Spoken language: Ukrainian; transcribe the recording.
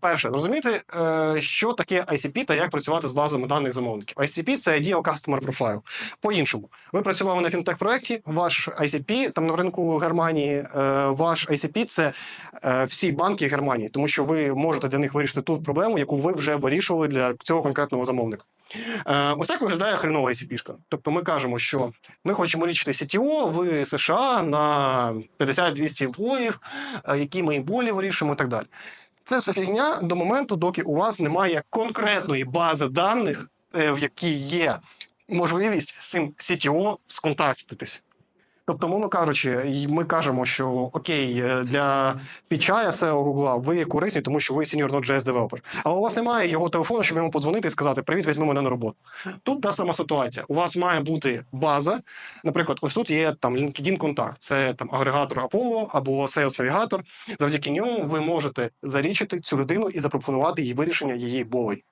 перше, розуміти, е, що таке ICP та як працювати з базами даних замовників. ICP – це Ideal Customer Profile. По-іншому, ви працювали на фінтех-проєкті, ваш ICP, там на ринку Германії, е, ваш ICP – це е, всі банки Германії, тому що ви можете для них вирішити ту проблему, яку ви вже вирішували для цього конкретного замовника. Ось так виглядає хренова ICP-шка. Тобто ми кажемо, що ми хочемо річити CTO в США на 50-200 емплоїв, які ми болі вирішуємо і так далі. Це все фігня до моменту, доки у вас немає конкретної бази даних, е, в якій є можливість з цим CTO сконтактитись. Тобто, мовно кажучи, ми кажемо, що окей, е, для PHI SEO Google ви корисні, тому що ви senior Node.js девелопер. Але у вас немає його телефону, щоб йому подзвонити і сказати: Привіт, візьми мене на роботу. Тут та сама ситуація. У вас має бути база. Наприклад, ось тут є там LinkedIn контакт, це там агрегатор Apollo або Sales Navigator. Завдяки ньому ви можете зарічити цю людину і запропонувати їй вирішення її болей.